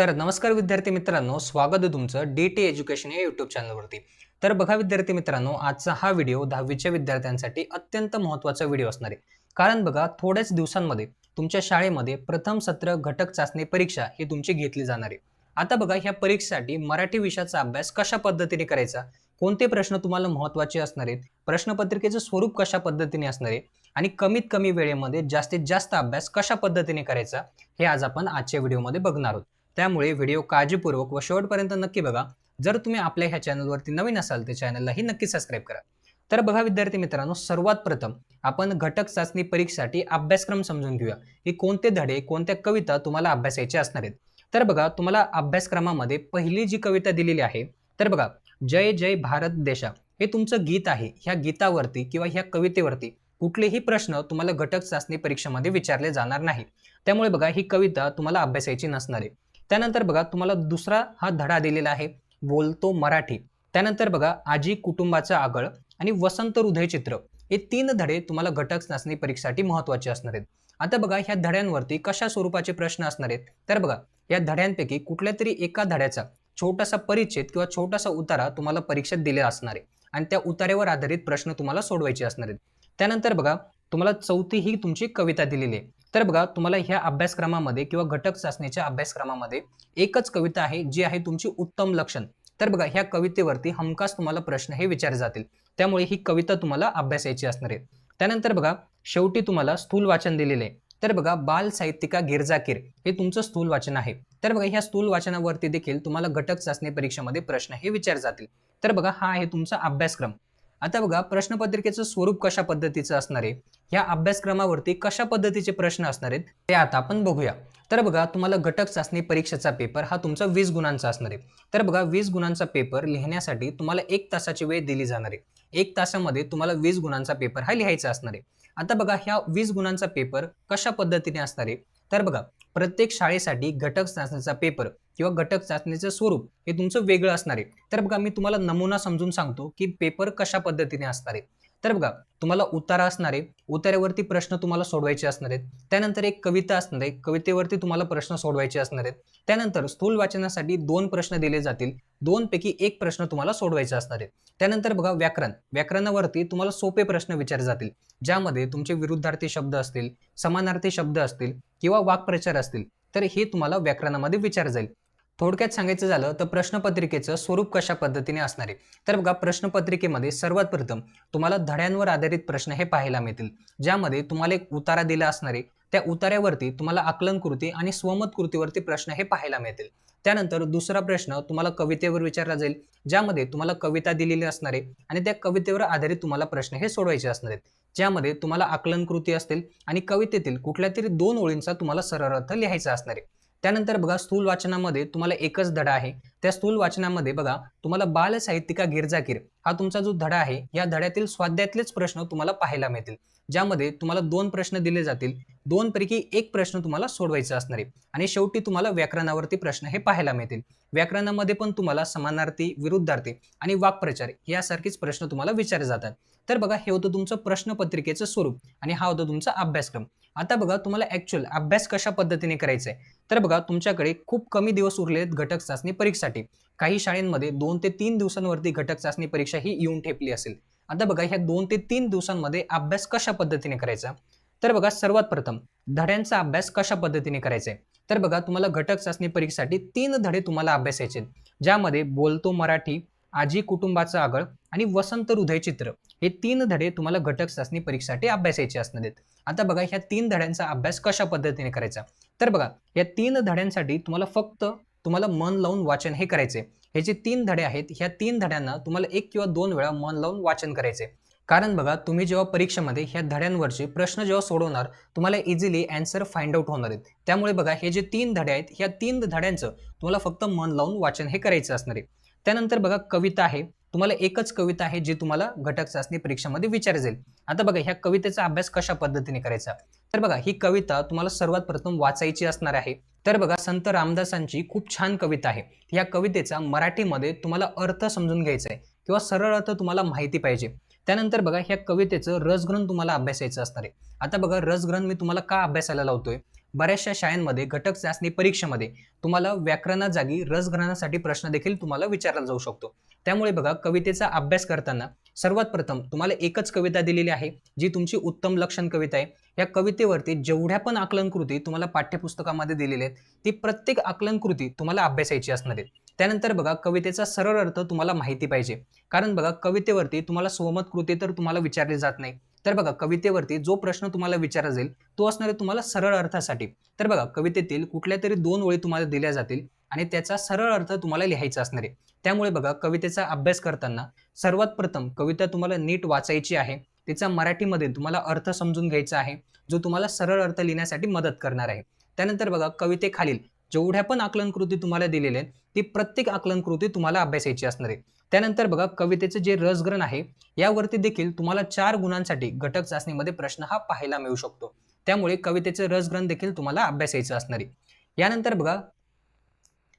तर नमस्कार विद्यार्थी मित्रांनो स्वागत आहे तुमचं डी टी एज्युकेशन या यूट्यूब चॅनलवरती तर बघा विद्यार्थी मित्रांनो आजचा हा व्हिडिओ दहावीच्या विद्यार्थ्यांसाठी अत्यंत महत्त्वाचा व्हिडिओ असणार आहे. कारण बघा थोड्याच दिवसांमध्ये तुमच्या शाळेमध्ये प्रथम सत्र घटक चाचणी परीक्षा ही तुमची घेतली जाणार आहे. आता बघा ह्या परीक्षेसाठी मराठी विषयाचा अभ्यास कशा पद्धतीने करायचा? कोणते प्रश्न तुम्हाला महत्त्वाचे असणार आहेत? प्रश्नपत्रिकेचं स्वरूप कशा पद्धतीने असणार आहे? आणि कमीत कमी वेळेमध्ये जास्तीत जास्त अभ्यास कशा पद्धतीने करायचा? हे आज आपण आजच्या व्हिडिओमध्ये बघणार आहोत. त्यामुळे व्हिडिओ काळजीपूर्वक व शेवटपर्यंत नक्की बघा. जर तुम्ही आपल्या ह्या चॅनलवरती नवीन असाल तर चॅनललाही नक्की सबस्क्राईब करा. तर बघा विद्यार्थी मित्रांनो सर्वात प्रथम आपण घटक चाचणी परीक्षेसाठी अभ्यासक्रम समजून घेऊया. की कोणते धडे कोणत्या कविता तुम्हाला अभ्यासायचे असणार आहेत? तर बघा तुम्हाला अभ्यासक्रमामध्ये पहिली जी कविता दिलेली आहे तर बघा जय जय भारत देशा. हे तुमचं गीत आहे. ह्या गीतावरती किंवा ह्या कवितेवरती कुठलेही प्रश्न तुम्हाला घटक चाचणी परीक्षेमध्ये विचारले जाणार नाही. त्यामुळे बघा ही कविता तुम्हाला अभ्यासायची नसणार आहे. त्यानंतर बघा तुम्हाला दुसरा हा धडा दिलेला आहे बोलतो मराठी. त्यानंतर बघा आजी कुटुंबाचा आगळ आणि वसंत हृदय चित्र हे तीन धडे तुम्हाला घटक चाचणी परीक्षेसाठी महत्त्वाचे असणार आहेत. आता बघा ह्या धड्यांवरती कशा स्वरूपाचे प्रश्न असणार आहेत? तर बघा या धड्यांपैकी कुठल्या तरी एका धड्याचा छोटासा परिच्छेद किंवा छोटासा उतारा तुम्हाला परीक्षेत दिलेला असणार आहे. आणि त्या उतारेवर आधारित प्रश्न तुम्हाला सोडवायचे असणार आहेत. त्यानंतर बघा तुम्हाला चौथी ही तुमची कविता दिलेली आहे. तर बघा तुम्हाला ह्या अभ्यासक्रमामध्ये किंवा घटक चाचणीच्या अभ्यासक्रमामध्ये एकच कविता आहे जी आहे तुमची उत्तम लक्षण. तर बघा ह्या कवितेवरती हमखास तुम्हाला प्रश्न हे विचारले जातील. त्यामुळे ही कविता तुम्हाला अभ्यासायची असणार आहे. त्यानंतर बघा शेवटी तुम्हाला स्थूल वाचन दिलेले आहे. तर बघा बाल साहित्यिका गिरजाकीर हे तुमचं स्थूल वाचन आहे. तर बघा ह्या स्थूल वाचनावरती देखील तुम्हाला घटक चाचणी परीक्षेमध्ये प्रश्न हे विचार जातील. तर बघा हा आहे तुमचा अभ्यासक्रम. आता बघा प्रश्नपत्रिकेचं स्वरूप कशा पद्धतीचं असणार आहे? या अभ्यासक्रमावरती कशा पद्धतीचे प्रश्न असणार आहेत ते आता आपण बघूया. तर बघा तुम्हाला घटक चाचणी परीक्षेचा पेपर हा तुमचा वीस गुणांचा असणार आहे. तर बघा वीस गुणांचा पेपर लिहिण्यासाठी तुम्हाला एक तासाची वेळ दिली जाणार आहे. एक तासामध्ये तुम्हाला वीस गुणांचा पेपर हा लिहायचा असणार आहे. आता बघा ह्या वीस गुणांचा पेपर कशा पद्धतीने असणार आहे? तर बघा प्रत्येक शाळेसाठी घटक चाचणीचा पेपर किंवा घटक चाचणीचं स्वरूप हे तुमचं वेगळं असणार आहे. तर बघा मी तुम्हाला नमुना समजून सांगतो की पेपर कशा पद्धतीने असणार आहे. तर बघा तुम्हाला उतारा असणार आहे. उतार्यावरती प्रश्न तुम्हाला सोडवायचे असणार आहेत. त्यानंतर एक कविता असणार आहे. कवितेवरती तुम्हाला प्रश्न सोडवायचे असणार आहेत. त्यानंतर स्थूल वाचनासाठी दोन प्रश्न दिले जातील. दोनपैकी एक प्रश्न तुम्हाला सोडवायचा असणार आहे. त्यानंतर बघा व्याकरण. व्याकरणावरती तुम्हाला सोपे प्रश्न विचारले जातील. ज्यामध्ये तुमचे विरुद्धार्थी शब्द असतील समानार्थी शब्द असतील किंवा वाक्प्रचार असतील तर हे तुम्हाला व्याकरणामध्ये विचार जाईल. थोडक्यात सांगायचं झालं तर प्रश्नपत्रिकेचं स्वरूप कशा पद्धतीने असणार आहे? तर बघा प्रश्नपत्रिकेमध्ये सर्वात प्रथम तुम्हाला धड्यांवर आधारित प्रश्न हे पाहायला मिळतील ज्यामध्ये तुम्हाला एक उतारा दिला असणार आहे. त्या उतार्यावरती तुम्हाला आकलन कृती आणि स्वमत कृतीवरती प्रश्न हे पाहायला मिळतील. त्यानंतर दुसरा प्रश्न तुम्हाला कवितेवर विचारला जाईल ज्यामध्ये तुम्हाला कविता दिलेली असणार आहे आणि त्या कवितेवर आधारित तुम्हाला प्रश्न हे सोडवायचे असणार आहेत. ज्यामध्ये तुम्हाला आकलन कृती असतील आणि कवितेतील कुठल्या तरी दोन ओळींचा तुम्हाला सरळ अर्थ लिहायचा असणार आहे. त्यानंतर बघा स्थूल वाचनामध्ये तुम्हाला एकच धडा आहे. त्या स्थूल वाचनामध्ये बघा तुम्हाला बाल साहित्यिका गिरजाकीर हा तुमचा जो धडा आहे या धड्यातील स्वाध्यायातलेच प्रश्न तुम्हाला पाहायला मिळतील. ज्यामध्ये तुम्हाला दोन प्रश्न दिले जातील. दोन पैकी एक प्रश्न तुम्हाला सोडवायचा असणार आहे. आणि शेवटी तुम्हाला व्याकरणावरती प्रश्न हे पाहायला मिळतील. व्याकरणामध्ये पण तुम्हाला समानार्थी विरुद्धार्थी आणि वाक्प्रचार यासारखेच प्रश्न तुम्हाला विचारले जातात. तर बघा हे होतं तुमचं प्रश्नपत्रिकेचं स्वरूप आणि हा होता तुमचा अभ्यासक्रम. आता बघा तुम्हाला ऍक्च्युअल अभ्यास कशा पद्धतीने करायचा आहे तर बघा तुमच्याकडे खूप कमी दिवस उरले आहेत घटक चाचणी परीक्षेसाठी. काही शाळेंमध्ये दोन ते तीन दिवसांवरती घटक चाचणी परीक्षा ही येऊन ठेपली असेल. आता बघा ह्या दोन ते तीन दिवसांमध्ये अभ्यास कशा पद्धतीने करायचा? तर बघा सर्वात प्रथम धड्यांचा अभ्यास कशा पद्धतीने करायचा आहे तर बघा तुम्हाला घटक चाचणी परीक्षेसाठी तीन धडे तुम्हाला अभ्यासायचे ज्यामध्ये बोलतो मराठी आजी कुटुंबाचा आगळ आणि वसंत हृदय चित्र हे तीन धडे तुम्हाला घटक चाचणी परीक्षेसाठी अभ्यासायचे असणार आहेत आता बघा ह्या तीन धड्यांचा अभ्यास कशा पद्धतीने करायचा? तर बघा या तीन धड्यांसाठी तुम्हाला फक्त तुम्हाला मन लावून वाचन हे करायचे हे जे तीन धडे आहेत ह्या तीन धड्यांना तुम्हाला एक किंवा दोन वेळा मन लावून वाचन करायचे कारण बघा तुम्ही जेव्हा परीक्षेमध्ये ह्या धड्यांवरचे प्रश्न जेव्हा सोडवणार तुम्हाला इझिली अँसर फाइंड आउट होणार आहेत. त्यामुळे बघा हे जे तीन धडे आहेत ह्या तीन धड्यांचं तुम्हाला फक्त मन लावून वाचन हे करायचं असणार आहे. त्यानंतर बघा कविता आहे. तुम्हाला एकच कविता आहे जी तुम्हाला घटक चाचणी परीक्षेमध्ये विचार जाईल आता बघा ह्या कवितेचा अभ्यास कशा पद्धतीने करायचा? तर बघा ही कविता तुम्हाला सर्वात प्रथम वाचायची असणार आहे. तर बघा संत रामदासांची खूप छान कविता आहे. या कवितेचा मराठीमध्ये तुम्हाला अर्थ समजून घ्यायचा आहे किंवा सरळ अर्थ तुम्हाला माहिती पाहिजे. त्यानंतर बघा ह्या कवितेचं रसग्रहण तुम्हाला अभ्यासायचं असणार आहे. आता बघा रसग्रहण मी तुम्हाला का अभ्यासायला लावतोय? बऱ्याचशा शाळांमध्ये घटक चाचणी परीक्षेमध्ये तुम्हाला व्याकरणाजागी रसग्रहणासाठी प्रश्न देखील तुम्हाला विचारला जाऊ शकतो. त्यामुळे बघा कवितेचा अभ्यास करताना सर्वात प्रथम तुम्हाला एकच कविता दिलेली आहे जी तुमची उत्तम लक्षण कविता आहे. या कवितेवरती जेवढ्या पण आकलन कृती तुम्हाला पाठ्यपुस्तकामध्ये दिलेल्या आहेत ती प्रत्येक आकलन कृती तुम्हाला अभ्यासायची असणार आहे त्यानंतर बघा कवितेचा सरळ अर्थ तुम्हाला माहिती पाहिजे. कारण बघा कवितेवरती तुम्हाला स्वमत कृती तर तुम्हाला विचारली जात नाही. तर बघा कवितेवरती जो प्रश्न तुम्हाला विचारला जाईल तो असणार आहे तुम्हाला सरळ अर्थासाठी. तर बघा कवितेतील कुठल्या तरी दोन ओळी तुम्हाला दिल्या जातील आणि त्याचा सरळ अर्थ तुम्हाला लिहायचा असणार आहे. त्यामुळे बघा कवितेचा अभ्यास करताना सर्वात प्रथम कविता तुम्हाला नीट वाचायची आहे. तिचा मराठीमध्ये तुम्हाला अर्थ समजून घ्यायचा आहे जो तुम्हाला सरळ अर्थ लिहिण्यासाठी मदत करणार आहे. त्यानंतर बघा कवितेखालील जेवढ्या पण आकलन कृती तुम्हाला दिलेल्या आहेत ती प्रत्येक आकलन कृती तुम्हाला अभ्यासायची असणार आहे. त्यानंतर बघा कवितेचं जे रसग्रहण आहे यावरती देखील तुम्हाला चार गुणांसाठी घटक चाचणीमध्ये प्रश्न हा पाहायला मिळू शकतो. त्यामुळे कवितेचं रसग्रहण देखील तुम्हाला अभ्यासायचं असणार आहे. यानंतर बघा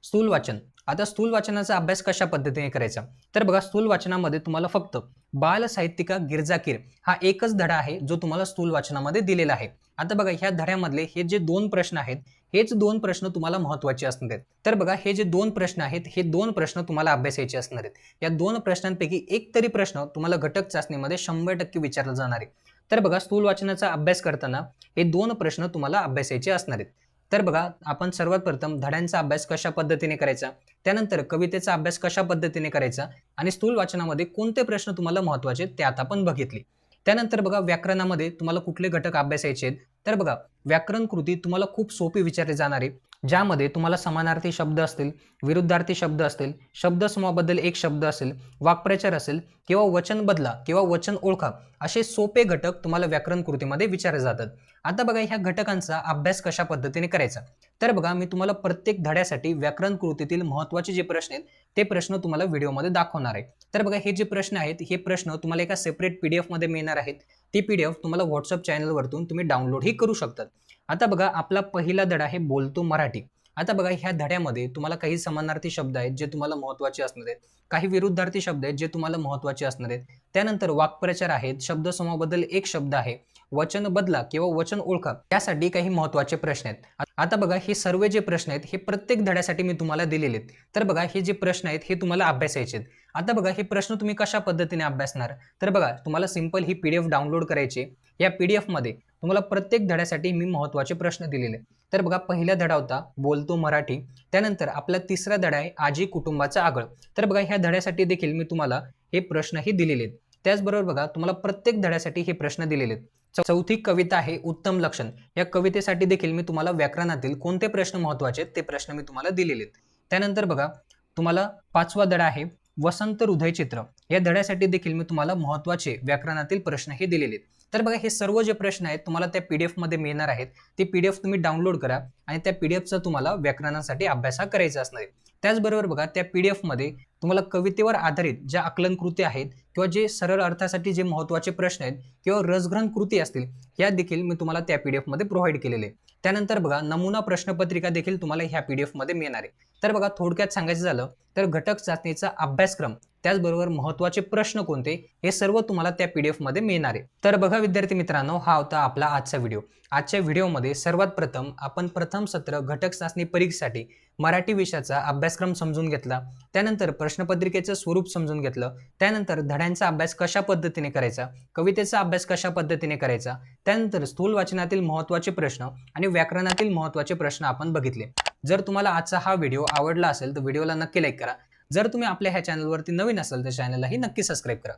स्थूल वाचन. आता स्थूल वाचनाचा अभ्यास कशा पद्धतीने करायचा? तर बघा स्थूल वाचनामध्ये तुम्हाला फक्त बाल साहित्यिका गिरजाकीर हा एकच धडा आहे जो तुम्हाला स्थूल वाचनामध्ये दिलेला आहे. आता बघा ह्या धड्यामधले हे जे दोन प्रश्न आहेत हेच दोन प्रश्न तुम्हाला महत्त्वाचे असणार आहेत. तर बघा हे जे दोन प्रश्न आहेत हे दोन प्रश्न तुम्हाला अभ्यासायचे असणार आहेत. या दोन प्रश्नांपैकी एक तरी प्रश्न तुम्हाला घटक चाचणीमध्ये शंभर टक्के विचारला जाणार आहे. तर बघा स्थूल वाचनाचा अभ्यास करताना हे दोन प्रश्न तुम्हाला अभ्यासायचे असणार आहेत. तर बघा आपण सर्वात प्रथम धड्यांचा अभ्यास कशा पद्धतीने करायचा? त्यानंतर कवितेचा अभ्यास कशा पद्धतीने करायचा? आणि स्थूल वाचनामध्ये कोणते प्रश्न तुम्हाला महत्त्वाचे ते आता आपण बघितले. त्यानंतर बघा व्याकरणामध्ये तुम्हाला कुठले घटक अभ्यासायचे आहेत? तर बघा व्याकरण कृती तुम्हाला खूप सोपी विचारली जाणारी ज्यामध्ये तुम्हाला समानार्थी शब्द असतील विरुद्धार्थी शब्द असतील शब्दसमूहाबद्दल एक शब्द असेल वाक्प्रचार असेल किंवा वचन बदला किंवा वचन ओळखा असे सोपे घटक तुम्हाला व्याकरण कृतीमध्ये विचारले जातात. आता बघा ह्या घटकांचा अभ्यास कशा पद्धतीने करायचा? तर बघा मी तुम्हाला प्रत्येक धड्यासाठी व्याकरण कृतीतील महत्त्वाचे जे प्रश्न आहेत ते प्रश्न तुम्हाला व्हिडिओमध्ये दाखवणार आहे. तर बघा हे जे प्रश्न आहेत हे प्रश्न तुम्हाला एका सेपरेट पीडीएफमध्ये मिळणार आहेत. ती एफ तुम्हाला व्हॉट्सअप चॅनलवरतून तुम्ही डाउनलोडही करू शकतात. आता बघा आपला पहिला धडा आहे बोलतो मराठी. आता बघा ह्या धड्यामध्ये तुम्हाला काही समानार्थी शब्द आहेत जे तुम्हाला महत्त्वाचे असणार आहेत. काही विरुद्धार्थी शब्द आहेत जे तुम्हाला महत्त्वाचे असणार आहेत. त्यानंतर वाक्प्रचार आहेत शब्दसमूहाबद्दल एक शब्द आहे. वचन बदला किंवा वचन ओळखा यासाठी काही महत्त्वाचे प्रश्न आहेत. आता बघा हे सर्व जे प्रश्न आहेत हे प्रत्येक धड्यासाठी मी तुम्हाला दिलेले आहेत. तर बघा हे जे प्रश्न आहेत हे तुम्हाला अभ्यासायचे आहेत. आता बघा हे प्रश्न तुम्ही कशा पद्धतीने अभ्यासणार? तर बघा तुम्हाला सिंपल ही पीडीएफ डाउनलोड करायची या पी डी एफमध्ये तुम्हाला प्रत्येक धड्यासाठी मी महत्त्वाचे प्रश्न दिलेले तर बघा पहिला धडा होता बोलतो मराठी. त्यानंतर आपला तिसरा धडा आहे आजी कुटुंबाचा आगळ. तर बघा ह्या धड्यासाठी देखील मी तुम्हाला हे प्रश्नही दिलेले आहेत. त्याचबरोबर बघा तुम्हाला प्रत्येक धड्यासाठी हे प्रश्न दिलेले आहेत. चौथी कविता आहे उत्तम लक्षण. या कवितेसाठी देखील मी तुम्हाला व्याकरणातील कोणते प्रश्न महत्त्वाचे आहेत ते प्रश्न मी तुम्हाला दिलेले आहेत. त्यानंतर बघा तुम्हाला पाचवा धडा आहे वसंत हृदय चित्र या धड्यासाठी देखील मी तुम्हाला महत्त्वाचे व्याकरणातील प्रश्न हे दिलेले आहेत. तर बघा हे सर्व जे प्रश्न आहेत तुम्हाला त्या पी डी एफमध्ये मिळणार आहेत. ती पीडीएफ तुम्ही डाउनलोड करा आणि त्या पीडीएफचा तुम्हाला व्याकरणासाठी अभ्यास हा करायचा असणार आहे. त्याचबरोबर बघा त्या पी डी एफमध्ये तुम्हाला कवितेवर आधारित ज्या आकलन कृती आहेत किंवा जे सरळ अर्थासाठी जे महत्त्वाचे प्रश्न आहेत किंवा रसग्रहण कृती असतील ह्या देखील मी तुम्हाला त्या पी डी एफमध्ये प्रोव्हाइड केलेले त्यानंतर बघा नमुना प्रश्नपत्रिका देखील तुम्हाला ह्या पी डी एफमध्ये मिळणार आहे. तर बघा थोडक्यात सांगायचं झालं तर घटक चाचणीचा अभ्यासक्रम त्याचबरोबर महत्त्वाचे प्रश्न कोणते हे सर्व तुम्हाला त्या पीडीएफमध्ये मिळणार आहे. तर बघा विद्यार्थी मित्रांनो हा होता आपला आजचा व्हिडिओ आजच्या व्हिडिओमध्ये सर्वात प्रथम आपण प्रथम सत्र घटक चाचणी परीक्षेसाठी मराठी विषयाचा अभ्यासक्रम समजून घेतला. त्यानंतर प्रश्नपत्रिकेचं स्वरूप समजून घेतलं. त्यानंतर धड्यांचा अभ्यास कशा पद्धतीने करायचा? कवितेचा अभ्यास कशा पद्धतीने करायचा? त्यानंतर स्थूल वाचनातील महत्त्वाचे प्रश्न आणि व्याकरणातील महत्त्वाचे प्रश्न आपण बघितले. जर तुम्हाला आजचा हा व्हिडिओ आवडला असेल तर व्हिडिओला नक्की लाईक करा. जर तुम्ही आपल्या ह्या चॅनलवरती नवीन असाल तर चॅनललाही नक्की सबस्क्राईब करा.